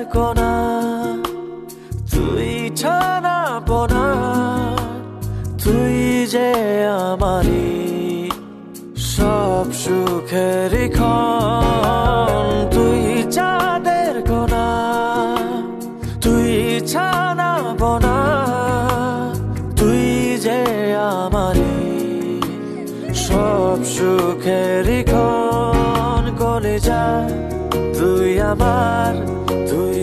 চাঁদের কোনা তুই ছানা পোনা তুই যে আমারি সব সুখের ক্ষণ তুই চাঁদের কোনা তুই ছানা পোনা তুই যে আমারি সব সুখের ক্ষণ করে যা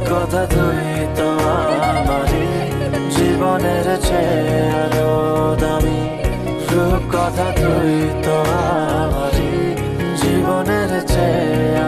কথা তুই তো আমারই। জীবনের চেয়ে আরও দামি। সুখ কথা তুই তো আমারই। জীবনের চেয়ে